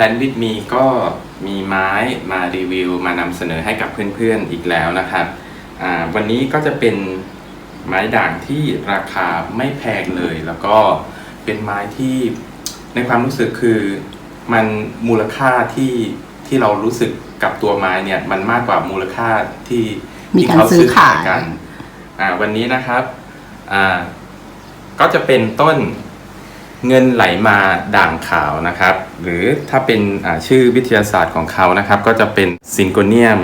วันนี้นะครับ Plan with me ก็มีไม้มารีวิว มานำเสนอให้กับเพื่อนๆอีกแล้วนะครับอ่าวันนี้ก็จะเป็นไม้ด่างที่ราคาไม่แพงเลย แล้วก็เป็นไม้ที่ในความรู้สึกคือมันมูลค่าที่ที่เรารู้สึกกับตัวไม้เนี่ยมันมากกว่ามูลค่าที่มีที่การเขาซื้อขายกันอ่าวันนี้นะครับอ่าก็จะเป็นต้น เงินไหลมาด่างขาวนะครับ หรือถ้าเป็นชื่อวิทยาศาสตร์ของเขานะครับ ก็จะเป็นซิงโกเนียม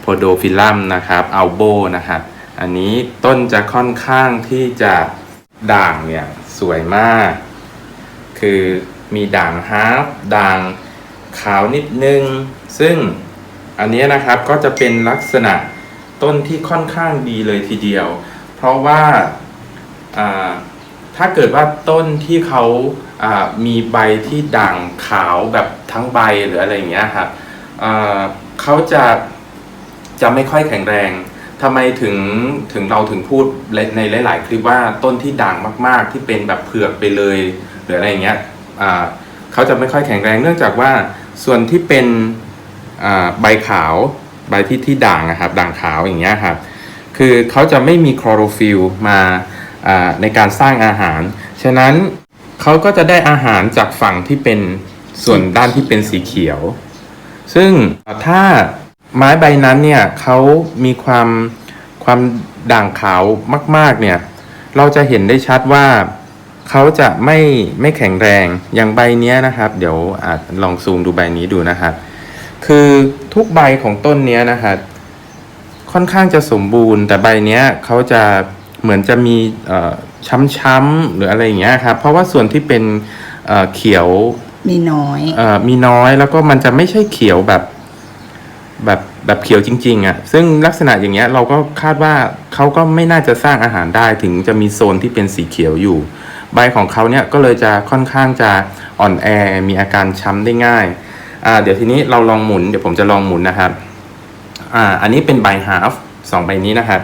โพโดฟิลัมนะครับอัลโบนะครับ อันนี้ต้นจะค่อนข้างที่จะด่างเนี่ยสวยมาก คือมีด่างฮาร์ฟด่างขาวนิดนึง ซึ่งอันนี้นะครับก็จะเป็นลักษณะต้นที่ค่อนข้างดีเลยทีเดียว เพราะว่า ถ้าเกิดว่าต้นที่เขามีใบที่ด่างขาวแบบทั้งใบหรืออะไรอย่างเงี้ยครับเขาจะจะไม่ค่อยแข็งแรงทำไมถึงถึงเราถึงพูดในหลาย ๆ คลิปว่าต้นที่ด่างมาก ๆ ที่เป็นแบบเผือกไปเลยหรืออะไรอย่างเงี้ยเขาจะไม่ค่อยแข็งแรงเนื่องจากว่าส่วนที่เป็นใบขาวใบที่ที่ด่างนะครับด่างขาวอย่างเงี้ยครับคือเขาจะไม่มีคลอโรฟิลมา ในการสร้างอาหาร ฉะนั้นเขาก็จะได้อาหารจากฝั่งที่เป็นส่วนด้านที่เป็นสีเขียว ซึ่งถ้าไม้ใบนั้นเนี่ยเขามีความความด่างขาวมาก ๆ เนี่ย เราจะเห็นได้ชัดว่าเขาจะไม่ไม่แข็งแรง อย่างใบนี้นะครับ เดี๋ยวอาจลองซูมดูใบนี้ดูนะครับ คือทุกใบของต้นนี้นะครับ ค่อนข้างจะสมบูรณ์ แต่ใบนี้เขาจะ เหมือนจะมีเอ่อช้ำๆหรืออะไรอย่างเงี้ยครับเพราะว่าส่วนที่เป็นเอ่อเขียวมีน้อยเอ่อมีน้อยแล้วก็มันจะไม่ใช่เขียวแบบแบบแบบเขียวจริงๆอะ่ะ ซึ่งลักษณะอย่างเงี้ยเราก็คาดว่าเขาก็ไม่น่าจะสร้างอาหารได้ถึงจะมีโซนที่เป็นสีเขียวอยู่ ใบของเขาเนี่ยก็เลยจะค่อนข้างจะอ่อนแอมีอาการช้ำได้ง่ายอ่าเดี๋ยวทีนี้เราลองหมุนเดี๋ยวผมจะลองหมุนนะครับอ่าอันนี้เป็นใบฮาฟสองใบนี้นะครับ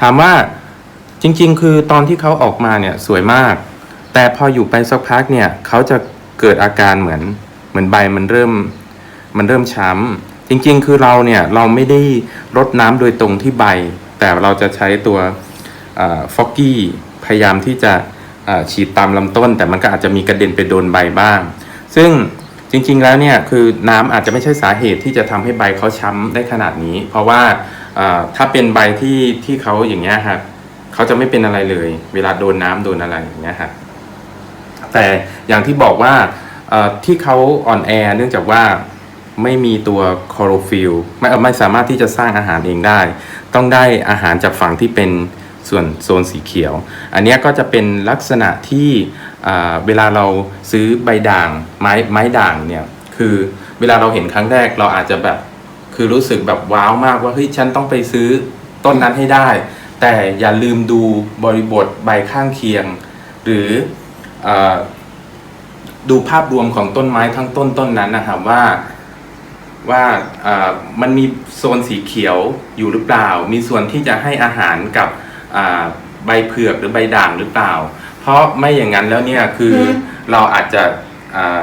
ถามว่า จริง ๆ คือตอนที่เขาออกมาเนี่ยสวยมาก แต่พออยู่ไปสักพักเนี่ยเขาจะเกิดอาการเหมือนเหมือนใบมันเริ่มมันเริ่มช้ำจริง ๆ คือเราเนี่ยเราไม่ได้รดน้ำโดยตรงที่ใบ แต่เราจะใช้ตัวฟอกกี้พยายามที่จะฉีดตามลำต้น แต่มันก็อาจจะมีกระเด็นไปโดนใบบ้าง ซึ่งจริง ๆ แล้วเนี่ยคือน้ำอาจจะไม่ใช่สาเหตุที่จะทำให้ใบเขาช้ำได้ขนาดนี้ เพราะว่าอ่าถ้าเป็นใบที่ที่เขาอย่างเงี้ยครับ เขาจะไม่เป็นอะไรเลย เวลาโดนน้ำโดนอะไรอย่างเงี้ยครับแต่อย่างที่บอกว่าเอ่อที่เขาอ่อนแอเนื่องจากว่าไม่มีตัวคลอโรฟิลไม่ไม่สามารถที่จะสร้างอาหารเองได้ ต้องได้อาหารจากฝั่งที่เป็นส่วนโซนสีเขียว อันเนี้ยก็จะเป็นลักษณะที่อ่าเวลาเราซื้อใบด่างไม้ไม้ด่างเนี่ยคือเวลาเราเห็นครั้งแรกเราอาจจะแบบคือรู้สึกแบบว้าวมากว่าเฮ้ยฉันต้องไปซื้อต้นนั้นให้ได้ แต่อย่าลืมดูบริบทใบข้างเคียง หรืออาดูภาพรวมของต้นไม้ทั้งต้นต้นนั้นนะครับว่าว่าอ่ามันมีโซนสีเขียวอยู่หรือเปล่า มีส่วนที่จะให้อาหารกับอ่าใบเผือกหรือใบด่างหรือเปล่า เพราะไม่อย่างนั้นแล้วเนี่ยคืออเราอาจจะอ่า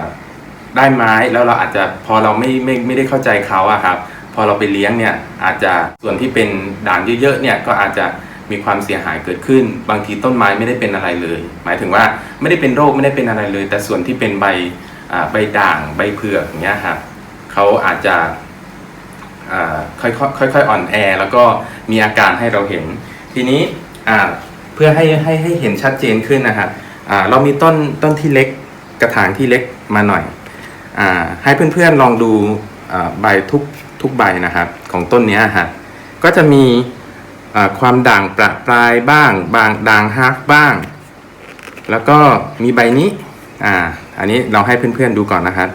ได้ไม้แล้วเราอาจจะพอเราไม่ไม่ไม่ได้เข้าใจเขาอะครับ พอเราไปเลี้ยงเนี่ยอาจจะส่วนที่เป็นด่างเยอะๆเนี่ยก็อาจจะ มีความเสียหายเกิดขึ้น บางทีต้นไม้ไม่ได้เป็นอะไรเลย หมายถึงว่าไม่ได้เป็นโรคไม่ได้เป็นอะไรเลย แต่ส่วนที่เป็นใบใบด่างใบเผือกอย่างเงี้ยครับเขาอาจจะค่อยๆค่อยๆอ่อนแอ แล้วก็มีอาการให้เราเห็น ทีนี้เพื่อให้ให้ให้เห็นชัดเจนขึ้นนะครับเรามีต้นต้นที่เล็กกระถางที่เล็กมาหน่อยอให้เพื่อนๆลองดูใบทุกทุกใบนะครับ ของต้นนี้ยฮะก็จะมี ความด่างประปรายบ้าง บางด่างฮาร์ฟบ้าง แล้วก็มีใบนี้อ่าอันนี้เราให้เพื่อนๆดูก่อนนะครับ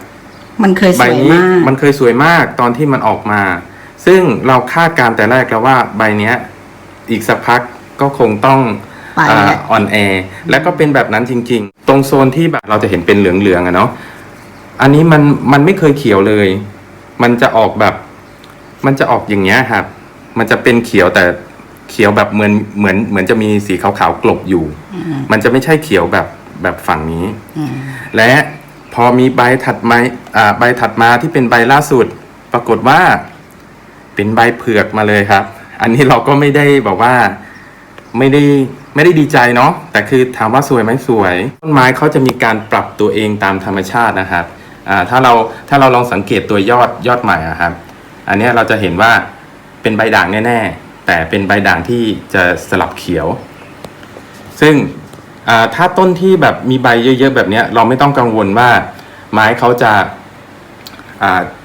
มันเคยสใบวยนี้มาก มันเคยสวยมากตอนที่มันออกมา ซึ่งเราคาดการณ์แต่แรกแล้วว่าใบเนี้ยอีกสักพักก็คงต้องไปอ่าแหละอ่อนแอแล้วก็เป็นแบบนั้นจริง ๆ ตรงโซนที่แบบเราจะเห็นเป็นเหลืองๆอะเนาะอันนี้มันมันไม่เคยเขียวเลย มันจะออกแบบ มันจะออกอย่างเงี้ยครับ มันจะเป็นเขียวแต่ เขียวแบบเหมือนเหมือนเหมือนจะมีสีขาวๆกลบอยู่อืมมันจะไม่ใช่เขียวแบบแบบฝั่งนี้อืมและพอมีใบถัดมาอ่าใบถัดมาที่เป็นใบล่าสุด ปรากฏว่าเป็นใบเผือกมาเลยครับ อันนี้เราก็ไม่ได้แบบว่าไม่ได้ไม่ได้ดีใจเนาะแต่คือถามว่าสวยไหมสวย ต้นไม้เขาจะมีการปรับตัวเองตามธรรมชาตินะครับอ่าถ้าเราถ้าเราลองสังเกตตัวยอดยอดใหม่อะครับ อันเนี้ยเราจะเห็นว่าเป็นใบด่างแน่ๆ แต่เป็นใบด่างที่จะสลับเขียว ซึ่งถ้าต้นที่แบบมีใบเยอะๆแบบนี้เราไม่ต้องกังวลว่าไม้เขาจะ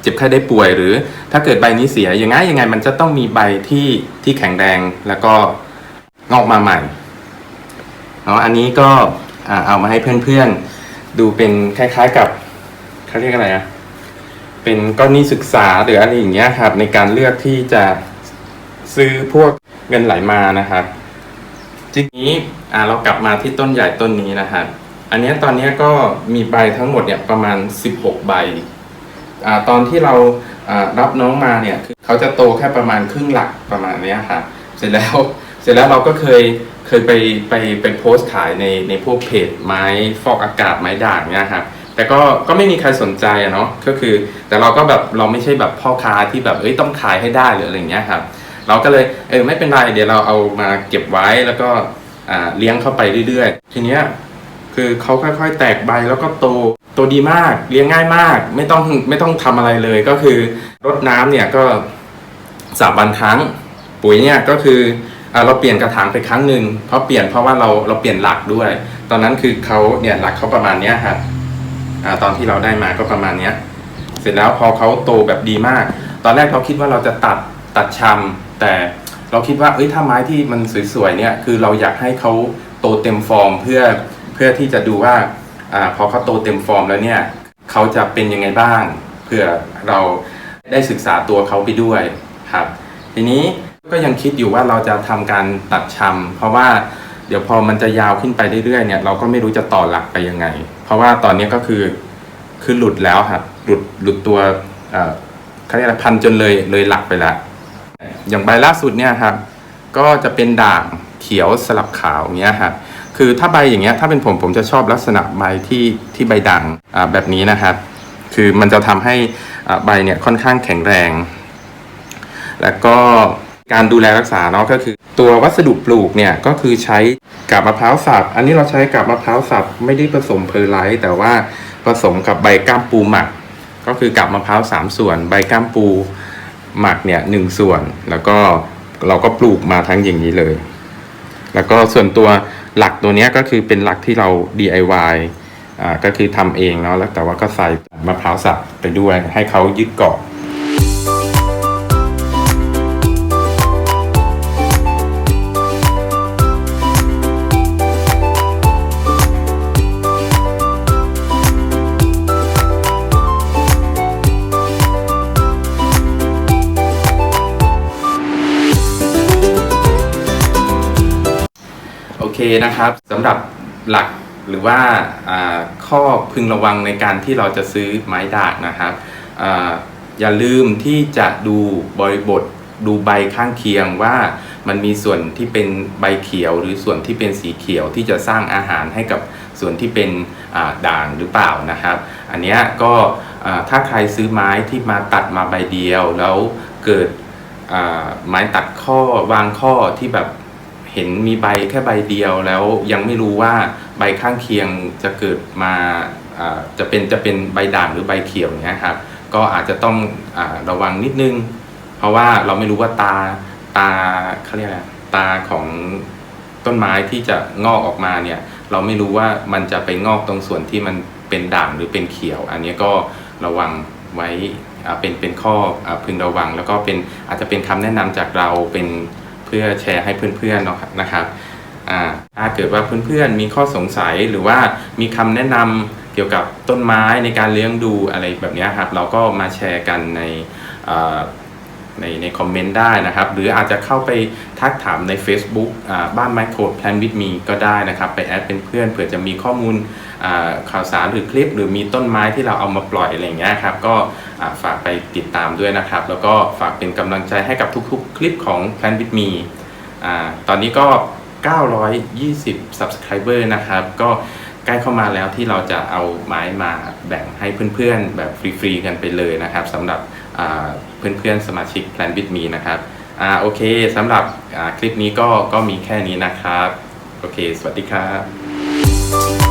เจ็บไข้ได้ป่วย หรือถ้าเกิดใบนี้เสียยังไงยังไง มันจะต้องมีใบที่ที่แข็งแรงแล้วก็งอกมาใหม่เนาะอันนี้ก็เอามาให้เพื่อนๆดูเป็นคล้ายๆกับเขาเรียกอะไรอะเป็นกรณีศึกษาหรืออะไรอย่างเงี้ยครับในการเลือกที่จะ ซื้อพวกเงินไหลมานะครับทีนี้อ่าเรากลับมาที่ต้นใหญ่ต้นนี้นะครับอันนี้ตอนนี้ก็มีใบทั้งหมดเนี่ยประมาณ 16 ใบอ่าตอนที่เราอ่ารับน้องมาเนี่ยเขาจะโตแค่ประมาณครึ่งหลักประมาณเนี้ยค่ะ เสร็จแล้วเสร็จแล้วเราก็เคยเคยไปไปไปโพสต์ขายในในพวกเพจไม้ฟอกอากาศไม้ด่างเนี่ยครับแต่ก็ก็ไม่มีใครสนใจอะเนาะก็คือ แต่เราก็แบบเราไม่ใช่แบบพ่อค้าที่แบบเอ้ยต้องขายให้ได้หรืออะไรเงี้ยครับ เราก็เลยเออไม่เป็นไรเดี๋ยวเราเอามาเก็บไว้แล้วก็เลี้ยงเข้าไปเรื่อยๆ ทีเนี้ยคือเขาค่อยๆ แตกใบแล้วก็โตโตดีมากเลี้ยงง่ายมาก ไม่ต้องไม่ต้องทำอะไรเลยก็คือรดน้ำเนี่ยก็สามวันครั้ง ปุ๋ยเนี่ยก็คืออเราเปลี่ยนกระถางไปครั้งหนึ่งเพราะเปลี่ยนเพราะว่าเราเราเปลี่ยนหลักด้วย ตอนนั้นคือเขาเนี่ยหลักเขาประมาณเนี้ยครับตอนที่เราได้มาก็ประมาณเนี้ย เสร็จแล้วพอเขาโตแบบดีมาก ตอนแรกเราคิดว่าเราจะตัดตัดชำ แต่เราคิดว่าเอ้ยถ้าไม้ที่มันสวยๆเนี่ยคือเราอยากให้เขาโตเต็มฟอร์มเพื่อเพื่อที่จะดูว่าอาพอเขาโตเต็มฟอร์มแล้วเนี่ยเขาจะเป็นยังไงบ้างเพื่อเราได้ศึกษาตัวเขาไปด้วยครับทีนี้ก็ยังคิดอยู่ว่าเราจะทำการตัดชำเพราะว่าเดี๋ยวพอมันจะยาวขึ้นไปเรื่อยๆเนี่ยเราก็ไม่รู้จะต่อหลักไปยังไง เพราะว่าตอนนี้ก็คือคือหลุดแล้วครับหลุดหลุดตัวเอ่อเขาเรียกอะไรพันจนเลยเลยหลักไปแล้ว อย่างใบล่าสุดเนี่ยครับก็จะเป็นด่างเขียวสลับขาวอย่างเงี้ยครับคือถ้าใบอย่างเงี้ยถ้าเป็นผมผมจะชอบลักษณะใบที่ที่ใบด่างอ่าแบบนี้นะครับคือมันจะทำให้อ่ใบเนี่ยค่อนข้างแข็งแรง แล้วก็การดูแลรักษาเนาะก็คือ ตัววัสดุปลูกเนี่ยก็คือใช้กาบมะพร้าวสับอันนี้เราใช้กาบมะพร้าวสับไม่ได้ผสมเพอร์ไลท์แต่ว่าผสมกับใบก้ามปูหมัก ก็คือกาบมะพร้าวสามส่วน ใบก้ามปู หมักเนี่ยหนึ่งส่วน แล้วก็เราก็ปลูกมาทั้งอย่างนี้เลย แล้วก็ส่วนตัวหลักตัวนี้ก็คือเป็นหลักที่เรา DIY อ่าก็คือทำเองเนาะแล้วแต่ว่าก็ใส่มะพร้าวสับไปด้วยให้เขายึดเกาะ นะครับสำหรับหลักหรือว่าข้อพึงระวังในการที่เราจะซื้อไม้ด่างนะครับออย่าลืมที่จะดูบริบทดูใบข้างเคียงว่ามันมีส่วนที่เป็นใบเขียว หรือส่วนที่เป็นสีเขียวที่จะสร้างอาหารให้กับส่วนที่เป็นด่างหรือเปล่านะครับ อันนี้ก็ถ้าใครซื้อไม้ที่มาตัดมาใบเดียว แล้วเกิดไม้ตัดข้อวางข้อที่แบบ เห็นมีใบแค่ใบเดียวแล้วยังไม่รู้ว่าใบข้างเคียงจะเกิดมาจะเป็นจะเป็นใบด่างหรือใบเขียวเนี้ยครับก็อาจจะต้องอระวังนิดนึง เพราะว่าเราไม่รู้ว่าตาตาเขาเรียกอะไรตาของต้นไม้ที่จะงอกออกมาเนี่ยเราไม่รู้ว่ามันจะไปงอกตรงส่วนที่มันเป็นด่างหรือเป็นเขียว อันนี้ก็ระวังไว้เป็นเป็นข้ออพึงระวัง แล้วก็เป็นอาจจะเป็นคำแนะนำจากเราเป็น พื่อแชร์ให้เพื่อนๆเนาะนะครับถ้าเกิดว่าเพื่อนๆมีข้อสงสัยหรือว่ามีคำแนะนำเกี่ยวกับต้นไม้ในการเลี้ยงดูอะไรแบบนี้ครับ เราก็มาแชร์กันใน ในในคอมเมนต์ได้นะครับ หรืออาจจะเข้าไปทักถามใน Facebook บ้านไมโครแพลนวิดมีก็ได้นะครับ ไปแอดเป็นเพื่อนเผื่อจะมีข้อมูลข่าวสารหรือคลิป หรือมีต้นไม้ที่เราเอามาปล่อยอะไรอย่างเงี้ยครับ ก็ฝากไปติดตามด้วยนะครับ แล้วก็ฝากเป็นกำลังใจให้กับทุกๆ คลิปของ Plan with me ตอนนี้ก็ 920 subscriber นะครับ ก็ใกล้เข้ามาแล้วที่เราจะเอาไม้มาแบ่งให้เพื่อนๆ แบบฟรีๆ กันไปเลยนะครับสำหรับ เพื่อนๆสมาชิก Plan with me นะครับอ่าโอเคสำหรับคลิปนี้ก็ก็มีแค่นี้นะครับ โอเค สวัสดีครับ